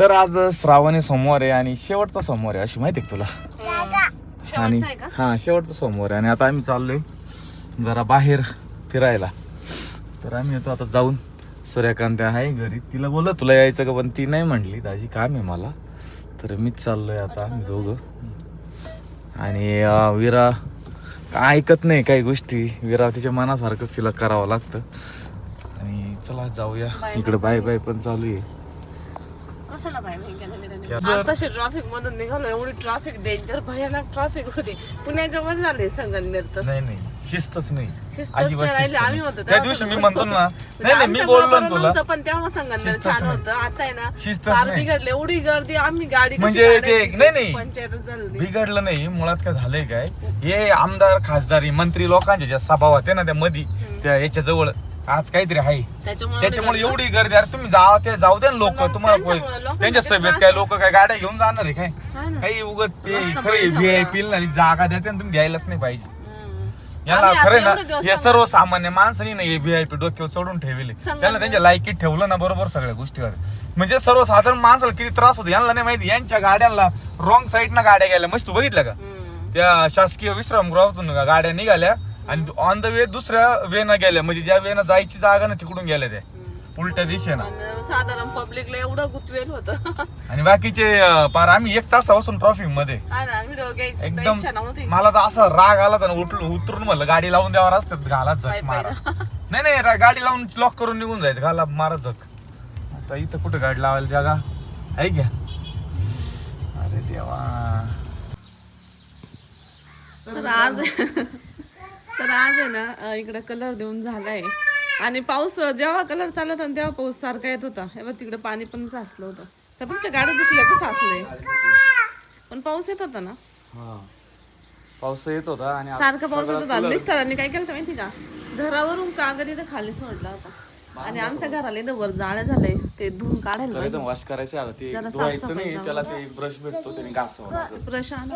तर आज श्रावणी सोमवार आहे आणि शेवटचा सोमवार आहे अशी माहिती आहे का तुला? आणि शेवटचा आहे का? हा शेवटचा सोमवार आहे. आणि आता आम्ही चाललोय जरा बाहेर फिरायला. तर आम्ही येतो आता जाऊन. सूर्यकांत आहे घरी. तिला बोललं तुला यायचं का? पण ती नाही म्हणली. दाजी काम आहे मला. तर मीच चाललोय आता आम्ही दोघं. आणि अं, विरा काय ऐकत नाही काही गोष्टी. विरा तिच्या मनासारखंच तिला करावं लागतं. आणि चला जाऊया. इकडे बाय. बाय पण चालू आहे. कशाला बाय? आताशी ट्रॅफिक मधून निघालो एवढी ट्रॅफिक डेंजर भयानक ट्रॅफिक होती पुण्याच्या वर झाले संगमनेरचं नाही नाही शिस्तच नाही शिस्तच अजिबात नाही. शिस्त आम्ही नाही. म्हणतो त्या दिवशी मी म्हणतो ना नाही नाही मी बोललो ना तुला पण तेव्हा संगमनेर शिस्तच छान नाही. होतं आता आहे ना नाही. बिघडले एवढी गर्दी आम्ही गाडी कशी म्हणजे ते? नाही नाही बिघडलं नाही मुळात काय झालंय काय हे आमदार खासदारी मंत्री लोकांचे ज्या सभा होते ना त्या मधी त्या याच्या जवळ आज काहीतरी आहे. त्याच्यामुळे त्याच्यामुळे एवढी गर्दी अरे तुम्ही जावा ते जाऊ द्या ना लोक मग तुम्हाला त्यांच्यामुळे कोण- लोकांना त्यांच्या सभेत त्रास काय लोक काय गाड्या घेऊन जाणार आहे काय? हा ना. काही उगत ते मस्त खरे बैल व्ही आय ठेवला. पी जागा द्या आणि तुम्ही द्यायलाच नाही पाहिजे. याला आम्ही खरे ना एवढे दिवस हे सांगतो. सर्वसामान्य माणसाने नाही व्ही आय पी डोक्यावर चढून ठेवले त्यांना त्यांच्या लायकीत ठेवलं ना बरोबर सगळ्या गोष्टीवर. म्हणजे सर्वसाधारण माणसाला किती त्रास होतो यांना नाही माहिती. यांच्या गाड्यांना रॉंग साईड ना गाड्या गेल्या. मस्त तू बघितलं का. त्या शासकीय विश्रामगृहातून गाड्या निघाल्या. आणि ऑन द वे दुसऱ्या वेनं गेल्या. म्हणजे ज्या वेनं जायची जागा ना तिकडून गेल्या त्या. उलट्या दिशेनं. आणि साधारण पब्लिकला एवढं गुतवेल होतं. आणि बाकीचे अं, पार आम्ही एक तासापासून ट्रॉफिकमध्ये. हा ना व्हिडिओ घ्यायची सुद्धा एकदम इच्छा नव्हती. मला तर असा राग आला तर उठलो उतरून म्हणलं गाडी लावून द्यावर असतात घाला पाय झक पाय मारा. नाही नाही रा- गाडी लावून लॉक करून निघून जायचं घाला मारा झक. आता इथं कुठे गाडी लावायला जागा? आहे घ्या अरे देवा. तर आज तर आज आहे ना इकडे कलर देऊन झालाय. आणि पाऊस जेव्हा कलर चालत होता तेव्हा पाऊस सारखा येत होता. हे तिकडे पाणी पण साचलं होतं. तर तुमच्या गाड्या दुखल्या तर साचलंय? पण पाऊस येत होता ना? पाऊस येत होता आणि सारखा पाऊस येत होता. मिस्टरांनी काय केलं होतं माहिती का? घरावरून कागद इथं खाली सोडला होता. आणि आमच्या घराला वर जाळ्या झालंय. ते धुवून काढायला वॉश करायचं आता. ते जरा धुवायचं साफसफाई नाही जाऊ त्याला ते ब्रश भेटतो त्याने घासावं लागतं. प्रशांत.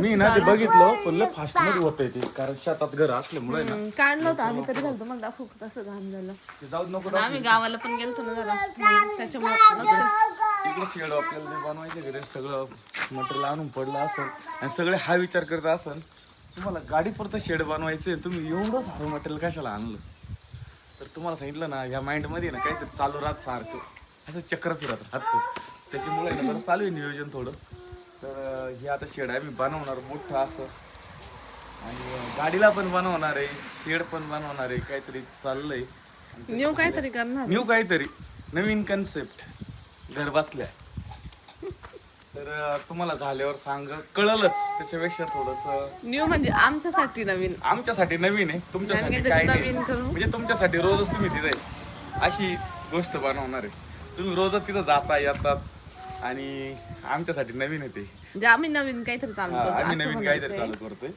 मी ना ते बघितलं पण लय फास्टमध्ये होतंय ते कारण शेतात घर असल्यामुळे ना. काढलं होतं आम्ही कधी घालतो मला दाखवू का कसं घाण झालं. ते जाऊ नको आणि आम्ही गावाला पण गेलतो ना जरा. मग त्याच्यामुळे लक्ष- इकडे शेड आपल्याला जे बनवायचे घरी सगळं मटेरियल आणून पडलं असेल. आणि सगळे हा विचार करत असेल तुम्हाला गाडी पुरतं शेड बनवायचे तुम्ही एवढं सारं मटेरियल कशाला आणलं? तर तुम्हाला सांगितलं ना ह्या माइंडमध्ये ना काहीतरी चालू राहत सारखं. असं चक्र फिरत राहतं त्याच्यामुळे ना चालू आहे नियोजन थोडं. तर हे आता शेड आहे. मी बनवणार मोठं असं. आणि गाडीला पण बनवणार आहे. शेड पण बनवणार आहे. काहीतरी चाललंय. न्यू काहीतरी करणार? न्यू काहीतरी. नवीन कन्सेप्ट घर बसल्या. तर तुम्हाला झाल्यावर सांग कळलंच त्याच्यापेक्षा थोडस. न्यू म्हणजे आमच्यासाठी नवीन. आमच्यासाठी नवीन आहे तुमच्यासाठी काहीतरी काय नाही. नवीन करू. म्हणजे तुमच्यासाठी रोजच तुम्ही तिथे. अशी गोष्ट बनवणार आहे. तुम्ही रोजच तिथं जाता येतात आणि आमच्यासाठी नवीन आहे ते. म्हणजे आम्ही नवीन काहीतरी चालू हा, करतो आम्ही असं नवीन म्हणायचंय. काहीतरी चालू करतोय.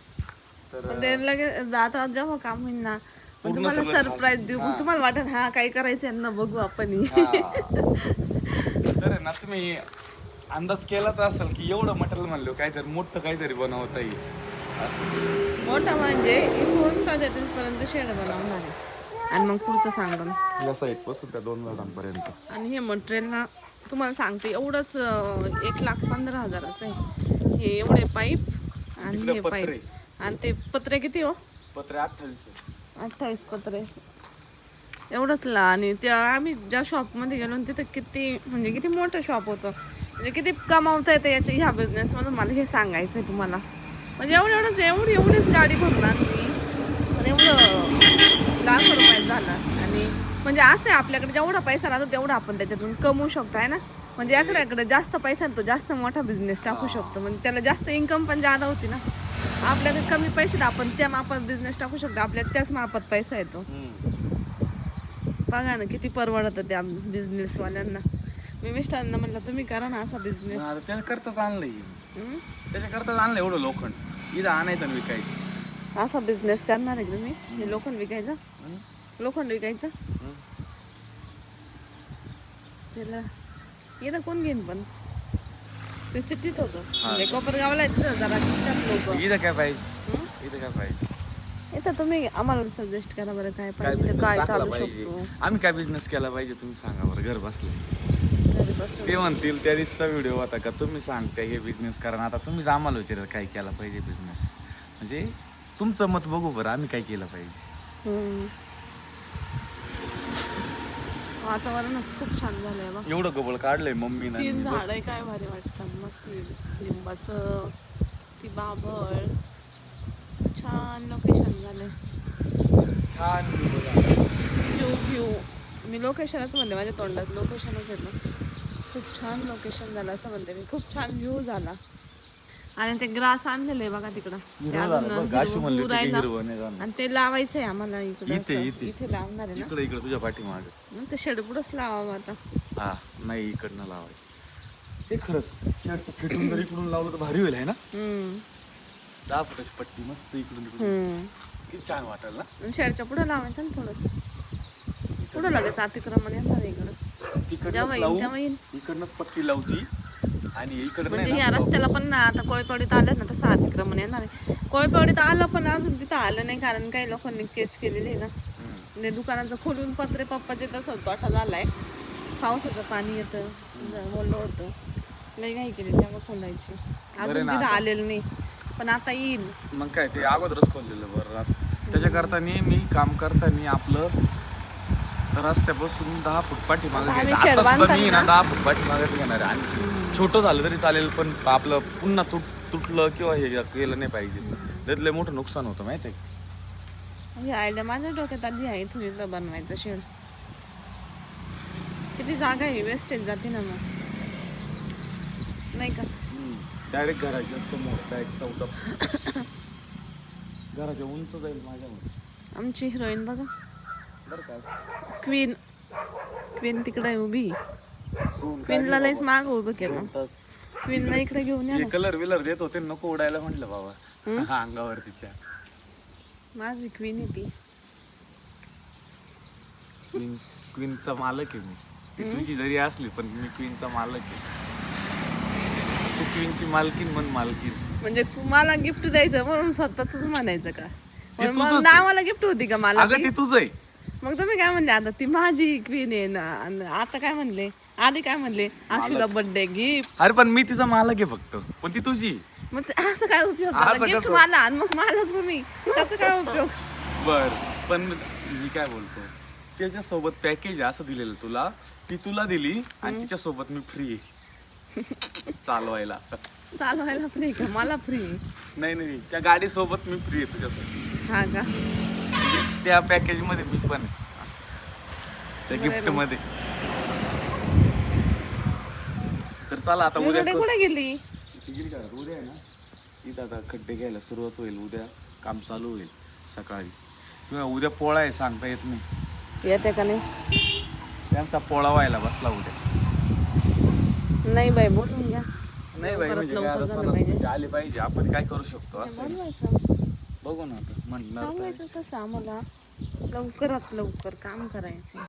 तर पण ते लगेच आता जेव्हा काम होईल ना मग पूर्ण तुम्हाला सगळं सरप्राईज देऊ. मग तुम्हाला वाटत हा काही करायचं यांना बघू आपण तर आहे ना तुम्ही अंदाज केलाच असेल की एवढं मटेरियल म्हणलं काहीतरी मोठं काहीतरी बनवता येईल. असं. मोठा म्हणजे इथून तर तिथपर्यंत शेड बनवणार आहे. आणि मग पुढचं सांगून. या साईडपासून त्या दोन झाडांपर्यंत. आणि हे मटेरियल ना तुम्हाला सांगते एवढंच अं, एक लाख पंधरा हजाराचं आहे. हे एवढे पाईप आणि इकडं हे पत्रे. पाईप. आणि ते पत्रे किती हो? पत्रे अठ्ठावीस अठ्ठावीस पत्रे. एवढंच ला आणि त्या आम्ही ज्या शॉपमध्ये गेलो ना तिथं किती म्हणजे किती मोठं शॉप होतं. म्हणजे किती कमावता येतं याच्या ह्या बिझनेसमधून मला हे सांगायचं आहे तुम्हाला. म्हणजे एवढं एवढंच एवढी एवढीच गाडी भरणार मी. पण एवढं लाख रुपयात झालं. आणि म्हणजे असं आहे आपल्याकडे जेवढा पैसा राहतो तेवढा आपण त्याच्यातून कमवू शकतो आहे ना? म्हणजे याकडे जास्त पैसा तो जास्त मोठा बिझनेस टाकू शकतो. म्हणजे त्याला जास्त इन्कम पण जादा होती ना. आपल्याकडे कमी पैशात आपण त्या मापात बिझनेस टाकू शकतो. आपल्याला त्याच मापात पैसा येतो. बघा ना किती परवडत त्या बिझनेसवाल्यांना मी मिस्टरांना म्हणलं तुम्ही करा ना असा बिझनेस त्याच्या करताच आणलंय. त्याच्या करताच आणलं एवढं लोखंड. इथं आणायचं आणि विकायचं. असा बिझनेस करणार आहे तुम्ही? हे लोखंड विकायचं? लोखंड विकायचं? त्याला इथं कोण घेईन पण? ते सिटीत होतं. म्हणजे कोपरगावला आहे तिथं जरा लोक. इथं काय पाहिजे? इथं काय पाहिजे? इथं तुम्ही आम्हाला सजेस्ट करा बरं काय काय पाहिजे काय टाकला चालू पाहिजे? शकतो. आम्ही काय बिझनेस केला पाहिजे तुम्ही सांगा बरं घर बसले ते म्हणतील त्या दिवशीचा व्हिडिओ होता का? तुम्ही सांगता हे बिझनेस करा आता तुम्हीच आम्हाला विचारलं काय केला पाहिजे बिझनेस म्हणजे तुमचं मत बघू बरं आम्ही काय केलं पाहिजे. वातावरणच खूप छान झालंय एवढं गबळ काढलंय मम्मी तीन झाड काय भारी वाटतात मस्त. लिंबाचं ती बाभळ. छान लोकेशन झालंय. छान. व्ह्यू व्ह्यू मी लोकेशनच म्हणते माझ्या तोंडात लोकेशनच येतं खूप छान लोकेशन झालं असं म्हणते मी. खूप छान व्ह्यू झाला. आणि ते ग्रास आणलेलं आहे बघा तिकडं. ते हिरवं अजून झालं बघ, गाशी हिरवं म्हणली होऊ होती की राहिलं. हिरवं नाही झालं. आणि ते लावायचंय आम्हाला इकडे इथे, असं. इथे. इथे लावणार आहे ना. इकडे इकडे तुझ्या पाठीमाग. मग ते शेडपुडच लावावं आता. हा नाही इकडनं लावायचं. ते खरंच शेडचं फिटून जर इकडून लावलं तर भारी होईल आहे ना? हम्म. दहा फुटाची पट्टी मस्त इकडून तिकडून. हम्म. किती छान वाटेल ना. आणि शेडच्या पुढे लावायचं ना थोडस. पुढं लगेच अतिक्रमण येणार आहे इकडं. तिकडनं जेव्हा येईन तेव्हा पट्टी लावती. आणि इकडं म्हणजे या रस्त्याला पण ना आता कोळीपावडीत आलं ना तसं अतिक्रमण येणार आहे. कोळीपावडीत आलं पण अजून तिथं आलं नाही कारण काही लोकांनी केस केलेली आहे ना. म्हणजे दुकानाचं खोलून पत्रे पप्पाचे तसं तोटा झालाय. पावसाचं पाणी येतं ओलं होतं. लई घाई केली तेव्हा खोलायची. अजून तिथं. आलेलं नाही पण आता येईल. मग काय ते अगोदरच खोललेलं बरं रात त्याच्याकरता मी काम करताना आपलं रस्त्यापासून दहा फूट पाठीमागे आता. आता शेरवान सुद्धा मी ना करणार. दहा फूट पाठीमागेच घेणार आहे. आणि छोटं झालं तरी चालेल पण आपलं पुन्हा तुट तुटलं किंवा हे केलं नाही पाहिजे. त्यातलं मोठं नुकसान होतं माहिती आहे का? ही आयडिया माझ्या डोक्यात आली आहे इथं बनवायचं शेड किती जागा आहे वेस्टेज जाते ना मग. नाही का? डायरेक्ट घराच्या समोर डायरेक्ट चौदा घराच्या उंच जाईल माझ्यामध्ये आमची हिरोईन बघा. क्वीन क्वीन तिकडे उभी. क्वीनला लईच माग उभं केलं. क्वीनला इकडे घेऊन या. कलर विलर देत होते नको उडायला म्हटलं बाबा. हा? अंगावर तिच्या माझी क्वीन आहे ती. क्वीन क्वीनचा मालक आहे मी. ती तुझी जरी असली पण मी क्वीनचा मालक आहे. तू क्वीनची मालकीन म्हण मालकीन. म्हणजे मला गिफ्ट द्यायचं म्हणून स्वतःच म्हणायचं का? नावाला गिफ्ट होती का मला अगं ती तुझं आहे. मग तुम्ही काय म्हणले आता? ती माझी क्वीन आहे ना. आणि आता काय म्हणले? आधी काय म्हणले? आशूला बर्थडे गिफ्ट अरे पण मी तिचा मालक आहे फक्त. पण ती तुझी. मग ते असं काय उपयोग? असं गिफ्ट कसं? मला आणि मग मालक तुम्ही. त्याचा काय उपयोग? बर. पण मी काय बोलतो? त्याच्या सोबत पॅकेज असं दिलेलं तुला. ती तुला दिली आणि तिच्या सोबत मी फ्री चालवायला. चालवायला फ्री का? मला फ्री नाही नाही. त्या गाडी सोबत मी फ्री आहे तुझ्यासाठी. हा का? त्या पॅकेजमध्ये मी पण. त्या बरं आहे गिफ्ट मग. मध्ये तर चला आता उद्या. कुठे गेली ती गेली का? उद्या आहे ना इथं आता खड्डे घ्यायला सुरुवात होईल उद्या काम चालू होईल सकाळी किंवा उद्या पोळा आहे सांगता येत नाही येते का नाही त्यांचा पोळा व्हायला बसला उद्या नाही बाई बोलून घ्या नाही बाई लवकरात म्हणजे काय लवकर आता झालं पाहिजे. आले पाहिजे आपण काय करू शकतो असं आहे. बघू ना आता म्हणणार तर आहे. सांगायचं कसं आम्हाला लवकरात लवकर काम करायचं